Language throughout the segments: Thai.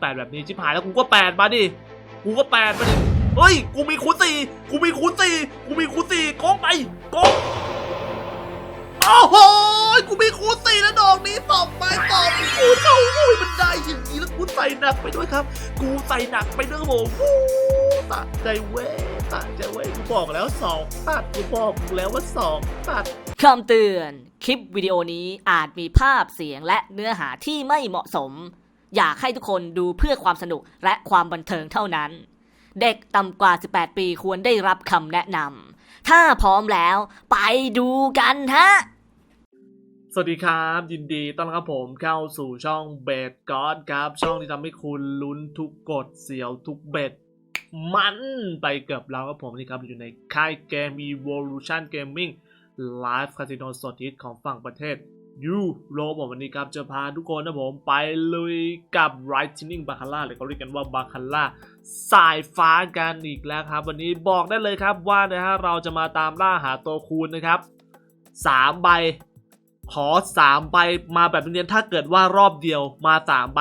แปดแบบนี้ชิบหายแล้วกูก็แปดมาดิ กูก็แปดมาดิ เฮ้ย กูมีคูณสี่กูมีคูณสี่กูมีคูณสี่โกงไปโกงโอ้โหกูมีคูณสี่แล้วดอกนี้สองไปสองกูเข้าอุ้ยมันได้อย่างนี้แล้วกูใส่หนักไปด้วยครับ กูใส่หนักไปด้วยผมวู้ตะใจเว้ยตะใจเว้ยกูบอกแล้วสองตัดกูบอกแล้วว่าสองตัดคำเตือน คลิปวิดีโอนี้อาจมีภาพเสียงและเนื้อหาที่ไม่เหมาะสม อยากให้ทุกคนดูเพื่อความสนุกและความบันเทิงเท่านั้น เด็กต่ำกว่า 18 ปีควรได้รับคำแนะนำถ้าพร้อมแล้วไปดูกันฮะสวัสดีครับ ยินดีต้อนรับผมเข้าสู่ช่องเบดกอดครับ ช่องที่ทำให้คุณลุ้นทุกกฎเสียวทุกเบ็ดมันไปเกับเราครับผมนี่ครับ อยู่ในค่ายเกม Evolution Gaming Live Casino สดฮิตของฝั่งประเทศ ยูโรผมวันนี้ครับจะพาทุกคนนะผมไปลุยกับ Lightning b a c a r a หรือเขาเรียกกันว่า b a c a r a สายฟ้ากันอีกแล้วครับ วันนี้บอกได้เลยครับว่านะฮะเราจะมาตามล่าหาตัวคูณนะครับสามใบ ขอสามใบ มาแบบเนียนถ้าเกิดว่ารอบเดียวมาสามใบ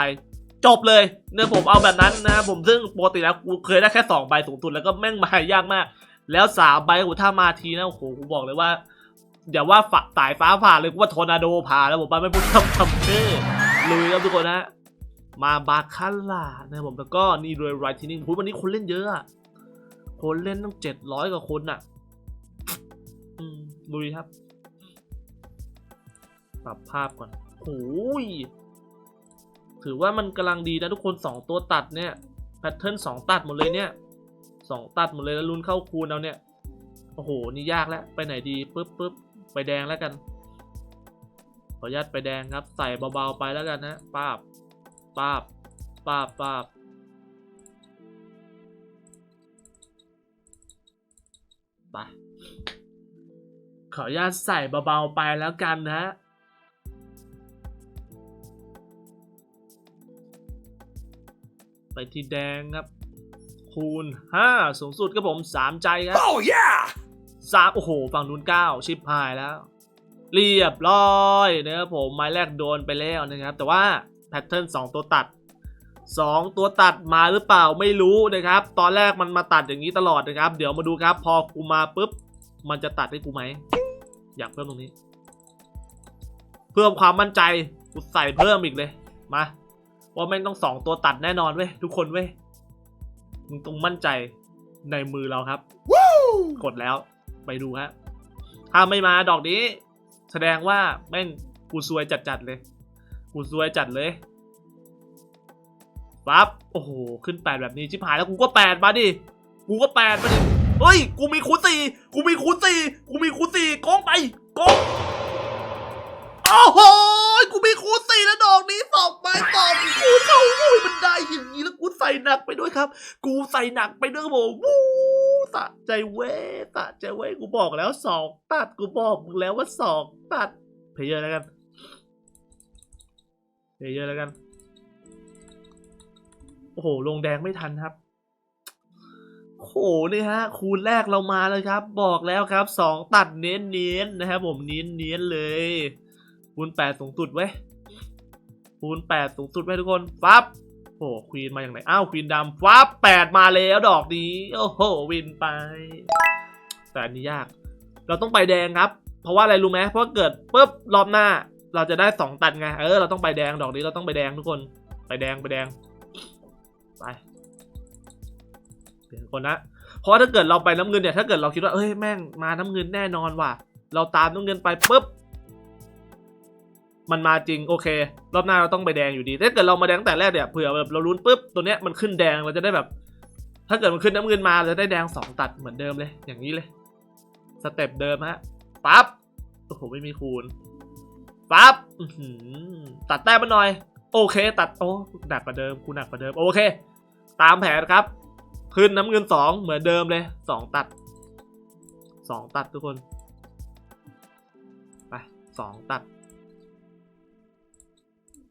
จบเลยเนี่ยผมเอาแบบนั้นนะผมซึ่งปกติแล้วกูเคยได้แค่สองใบสูงสุดแล้วก็แม่งมายากมาก แล้วสามใบโอ้ถ้ามาทีนะโอ้โหกูบอกเลยว่า อย่าว่าฝสายฟ้าผ่าเลยกูว่าทอร์นาโดผ่าแล้วผมไปไม่พูดคำคำเชื่ลุยครับทุกคนนะมาบาคาร่านะผมแล้วก็นี่ด้วยไรทีนิ่งวันนี้คนเล่นเยอะอะคนเล่นต้องเจ็ดร้อยกว่าคนอะอืมลุยครับ ปรับภาพก่อนโอ้ยถือว่ามันกำลังดีนะทุกคนสองตัวตัดเนี่ยแพทเทิร์นสองตัดหมดเลยเนี่ยสองตัดหมดเลยแล้วลุ้นเข้าคูณเอาเนี่ย โอ้โห นี่ยากแล้ว ไปไหนดีปึ๊บปึ๊บไปแดงแล้วกัน ขออนุญาตไปแดงครับ ใส่เบาๆไปแล้วกันนะป้าบป้าบป้าบป้าบไปขออนุญาตใส่เบาๆไปแล้วกันนะไปที่แดงครับ คูณ 5 สูงสุดครับผม 3 ใจครับ Oh yeah! สามโอ้โห ฝั่งนู้น9ชิปหายแล้ว เรียบร้อยนะครับผมไม้แรกโดนไปแล้วนะครับ แต่ว่าแพทเทิร์น2ตัวตัด2ตัวตัดมาหรือเปล่าไม่รู้นะครับ ตอนแรกมันมาตัดอย่างนี้ตลอดนะครับ เดี๋ยวมาดูครับ พอกูมาปุ๊บ มันจะตัดให้กูไหม อยากเพิ่มตรงนี้ เพิ่มความมั่นใจกูใส่เพิ่มอีกเลยมาว่าแม่งต้องสองตัวตัดแน่นอนเว้ยทุกคนเว้ยมึงต้องมั่นใจในมือเราครับ Woo! กดแล้ว ไปดูฮะถ้าไม่มาดอกนี้ แสดงว่าแม่งกูซวยจัดๆเลย กูซวยจัดเลยปั๊บโอ้โห ขึ้นแปดแบบนี้ชิบหายแล้วกูก็แปดมาดิ กูก็แปดมาดิ เฮ้ย กูมีคูสี่กูมีคูสี่กูมีคูสี่โกงไปโกงโอ้โห กูมีคูสี่แล้วดอกนี้สองไปสองกูเข้าอุ้ยมันได้อย่างนี้แล้วกูใส่หนักไปด้วยครับ กูใส่หนักไปด้วยครับผมวู สะใจเว้สะใจเว้กูบอกแล้วสองตัดกูบอกมึงแล้วว่าสองตัดเพลเยอร์แล้วกันเพลเยอร์แล้วกัน โอ้โห ลงแดงไม่ทันครับโอ้โหนี่ฮะ คูณแรกเรามาเลยครับ บอกแล้วครับสองตัดเน้นเน้นๆนะครับผมเน้นเน้นๆเลยคูณแปดสูงสุดไว้คูณแปดสูงสุดไว้ทุกคนปั๊บ โอ้ควีนมาอย่างไรอ้าวควีนดำฟ้าแปดมาแล้วดอกนี้ โอ้โห วินไป แต่อันนี้ยาก เราต้องไปแดงครับ เพราะว่าอะไรรู้ไหมเพราะเกิดปุ๊บรอบหน้า เราจะได้สองตัดไง เออ เราต้องไปแดง ดอกนี้เราต้องไปแดงทุกคน ไปแดงไปแดง ไป เปลี่ยนคนนะ เพราะถ้าเกิดเราไปน้ำเงินเนี่ย ถ้าเกิดเราคิดว่า เอ้ย แม่งมาน้ำเงินแน่นอนว่ะ เราตามน้ำเงินไปปุ๊บ มันมาจริงโอเค รอบหน้าเราต้องไปแดงอยู่ดีถ้าเกิดเรามาแดงตั้งแต่แรกเนี่ยเผื่อแบบเราลุ้นปุ๊บตัวเนี้ยมันขึ้นแดงเราจะได้แบบ ถ้าเกิดมันขึ้นน้ำเงินมาเราจะได้แดงสองตัดเหมือนเดิมเลย อย่างนี้เลยสเต็ปเดิมฮะปั๊บโอ้โหไม่มีคูณปั๊บตัดแต้มมาหน่อย โอเค ตัดโอ้หนักกว่าเดิมคูณหนักกว่าเดิมโอเค ตามแผนครับ ขึ้นน้ำเงินสองเหมือนเดิมเลยสองตัดสองตัดทุกคนไปสองตัด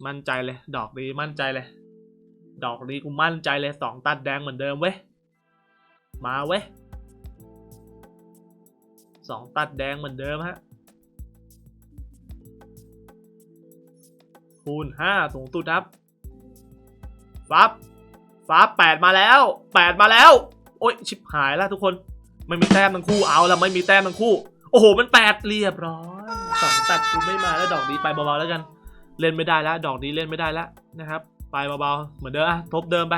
มั่นใจเลย ดอกดีมั่นใจเลย ดอกดีกูมั่นใจเลยสองตัดแดงเหมือนเดิมเว้ย มาเว้ยสองตัดแดงเหมือนเดิมฮะ คูณห้าสูงสุดครับฟ้าฟ้าแปดมาแล้วแปดมาแล้ว โอ้ยชิบหายแล้วทุกคน ไม่มีแต้มทั้งคู่เอาละไม่มีแต้มทั้งคู่ โอ้โห มันแปดเรียบร้อยสองตัดกูไม่มาแล้วดอกนี้ไปเบาๆแล้วกัน เล่นไม่ได้แล้วดอกนี้เล่นไม่ได้แล้วนะครับ ไปเบาๆเหมือนเดิมทบเดิมไป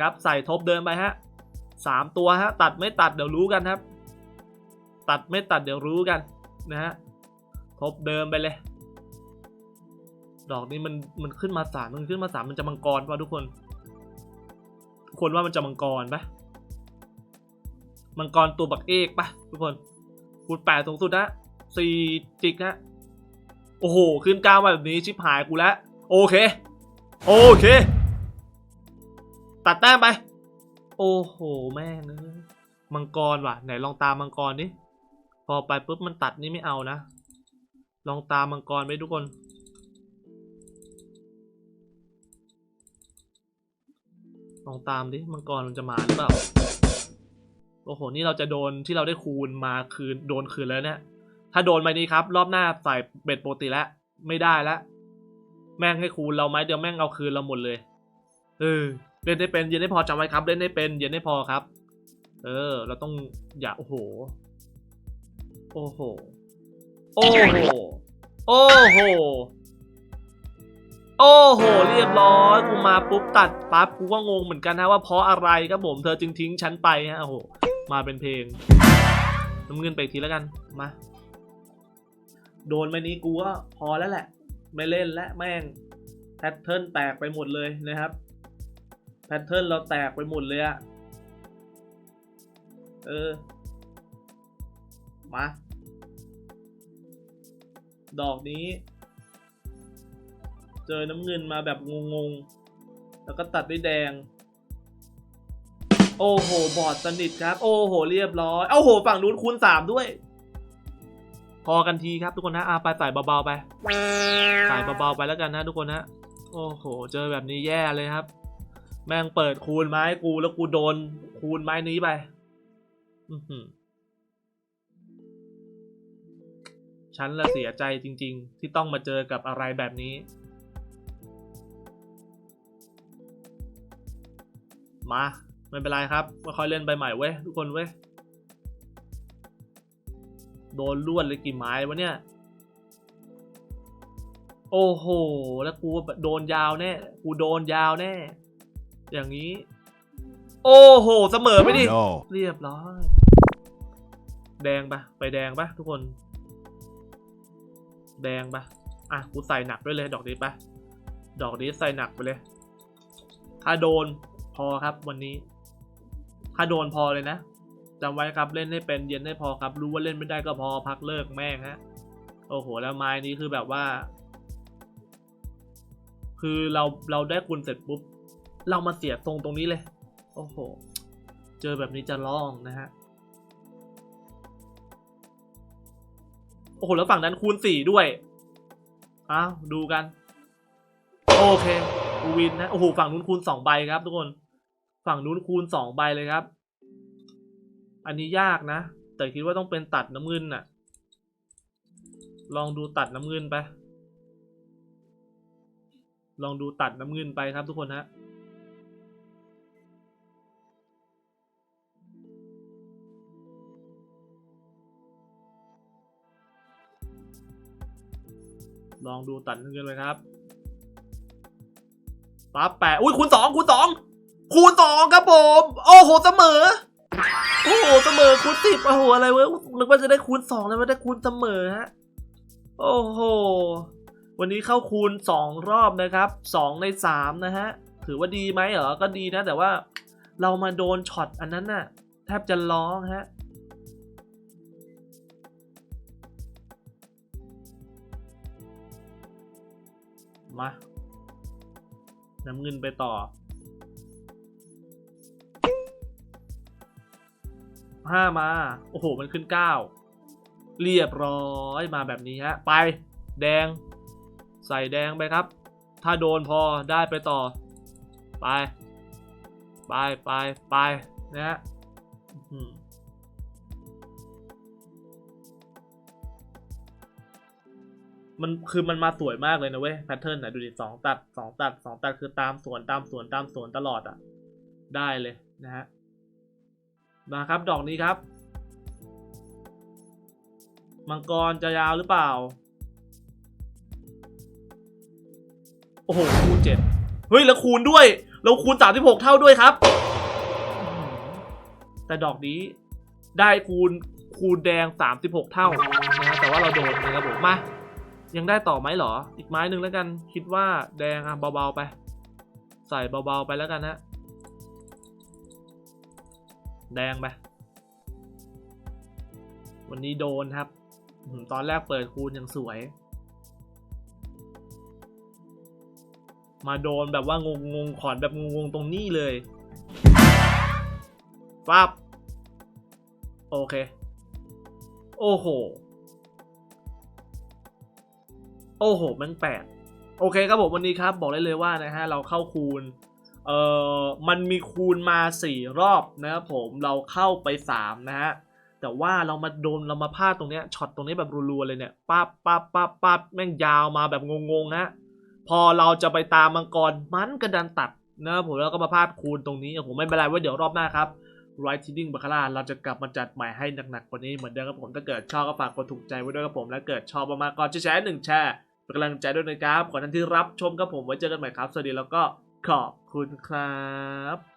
ครับใส่ทบเดิมไปฮะสามตัวฮะตัดไม่ตัดเดี๋ยวรู้กันครับ ตัดไม่ตัดเดี๋ยวรู้กันนะฮะทบเดิมไปเลย ดอกนี้มันมันขึ้นมาสามมันขึ้นมาสามมันจะมังกรป่ะทุกคนทุกคนว่ามันจะมังกรปะมังกรตัวบักเอกปะทุกคนคูณแปดสูงสุดนะสี่จิกฮะ โอ้โห ขึ้นก้ามาแบบนี้ชิบหายกูแล้ว โอเค โอเค ตัดแต้มไป โอ้โห แม่งเอ้ยมังกรว่ะ ไหนลองตามมังกรดิ พอไปปุ๊บมันตัดนี่ไม่เอานะ ลองตามมังกรไปทุกคน ลองตามดิ มังกรมันจะมาหรือเปล่า โอ้โห นี่เราจะโดนที่เราได้คูณมาคืนโดนคืนแล้วเนี่ย ถ้าโดนไปนี้ครับ รอบหน้าใส่เบ็ดปกติแล้วไม่ได้แล้วแม่งให้คูณเราไหมเดี๋ยวแม่งเอาคืนเราหมดเลยเออเล่นได้เป็นเย็นได้พอจำไว้ครับ เล่นได้เป็นเย็นได้พอครับ เออ เราต้องอย่าโอ้โห โอ้โห โอ้โห โอ้โห โอ้โห เรียบร้อยกูมาปุ๊บตัดปั๊บกูก็งงเหมือนกันนะว่าเพราะอะไรครับผมเธอจึงทิ้งฉันไปฮะโอ้โหมาเป็นเพลงน้ำเงินไปทีแล้วกันมา โดนไปนี้กูก็พอแล้วแหละ ไม่เล่นและแม่งแพทเทิร์นแตกไปหมดเลยนะครับแพทเทิร์นเราแตกไปหมดเลยอะเออ มา ดอกนี้ เจอน้ำเงินมาแบบงงๆ แล้วก็ตัดด้วยแดง โอ้โห บอดสนิทครับ โอ้โห เรียบร้อยโอ้โห ฝั่งนู้นคูณสามด้วย พอกันทีครับทุกคนนะอาไปใส่เบาๆไปใส่เบาๆไปแล้วกันนะทุกคนนะโอ้โห เจอแบบนี้แย่เลยครับ แม่งเปิดคูณไม้กูแล้วกูโดนคูณไม้นี้ไปอือหือฉันละเสียใจจริง ๆ ที่ต้องมาเจอกับอะไรแบบนี้ มา ไม่เป็นไรครับมาค่อยเล่นไปใหม่เว้ยทุกคนเว้ย โดนลวดเลยกี่ไม้วะเนี่ย โอ้โห แล้วกูโดนยาวแน่ กูโดนยาวแน่ อย่างนี้ โอ้โห เสมอไปดิ No. เรียบร้อย แดงปะไปแดงปะทุกคน แดงปะอะ กูใส่หนักด้วยเลย ดอกนี้ปะดอกนี้ใส่หนักไปเลย ถ้าโดนพอครับวันนี้ ถ้าโดนพอเลยนะ จำไว้ครับเล่นให้เป็นเย็นให้พอครับ รู้ว่าเล่นไม่ได้ก็พอพักเลิกแม่งฮะ โอ้โห แล้วไม้นี้คือแบบว่า คือเราเราได้คุณเสร็จปุ๊บ เรามาเสียตรงตรงนี้เลย โอ้โห เจอแบบนี้จะร้องนะฮะ โอ้โห แล้วฝั่งนั้นคูณสี่ด้วยอ้าวดูกัน โอเคกูวินนะ โอ้โห ฝั่งนู้นคูณสองใบครับทุกคน ฝั่งนู้นคูณสองใบเลยครับ อันนี้ยากนะ แต่คิดว่าต้องเป็นตัดน้ำเงินน่ะ ลองดูตัดน้ำเงินไป ลองดูตัดน้ำเงินไปครับทุกคนฮะลองดูตัดเงินเลยครับปั๊บแปะอุ้ยคูณสองคูณสองคูณสองครับผม โอ้โห เสมอ โอ้โหเสมอคูณสิบโอ้โหอะไรเว้ยนึกว่าจะได้คูณสองแล้วไม่ได้คูณเสมอฮะโอ้โห วันนี้เข้าคูณสองรอบนะครับสองในสามนะฮะ ถือว่าดีไหมเหรอ ก็ดีนะ แต่ว่าเรามาโดนช็อตอันนั้นน่ะ แทบจะร้องฮะมาน้ำเงินไปต่อ ห้ามา โอ้โห มันขึ้นเก้าเรียบร้อยมาแบบนี้ฮะ ไป แดง ใส่แดงไปครับ ถ้าโดนพอได้ไปต่อ ไป ไปไปไปนะฮะมันคือมันมาสวยมากเลยนะเว้ยแพทเทิร์นไหนดูดิสองตัดสองตัดสองตัดคือตามสวนตามสวนตามสวนตลอดอะ ได้เลยนะฮะ มาครับดอกนี้ครับ มังกรจะยาวหรือเปล่า โอ้โห คูณเจ็ดเฮ้ย แล้วคูณด้วยแล้วคูณสามสิบหกเท่าด้วยครับ แต่ดอกนี้ได้คูณคูณแดงสามสิบหกเท่านะฮะแต่ว่าเราโดนนะครับผมมายังได้ต่อไหมเหรอ อีกไม้หนึ่งแล้วกัน คิดว่าแดงอะเบาๆไป ใส่เบาๆไปแล้วกันนะ แดงไป วันนี้โดนครับ ตอนแรกเปิดคูณยังสวย มาโดนแบบว่างงงขอนแบบงงๆตรงนี้เลยปั๊บโอเค โอ้โห โอ้โห มันแปลกโอเคครับผมวันนี้ครับ บอกได้เลยว่านะฮะ เราเข้าคูณ เอ่อมันมีคูณมาสี่รอบนะครับผมเราเข้าไปสามนะฮะแต่ว่าเรามาโดนเรามาพลาดตรงเนี้ยช็อตตรงนี้แบบรัวๆเลยเนี่ยปั๊บปั๊บปั๊บปั๊บแม่งยาวมาแบบงงๆฮะพอเราจะไปตามมังกรมันกระดันตัดนะครับผมแล้วก็มาพลาดคูณตรงนี้ผมไม่เป็นไรไว้เดี๋ยวรอบหน้าครับ Right Tiding บาคาร่าเราจะกลับมาจัดใหม่ให้หนักๆกว่านี้เหมือนเดิมครับผมถ้าเกิดชอบก็ฝากกดถูกใจไว้ด้วยครับผมและเกิดชอบมากๆก็แชร์หนึ่งแชร์เป็นกำลังใจด้วยนะครับก่อนท่านที่รับชมครับผมไว้เจอกันใหม่ครับสวัสดีแล้วก็ ขอบคุณครับ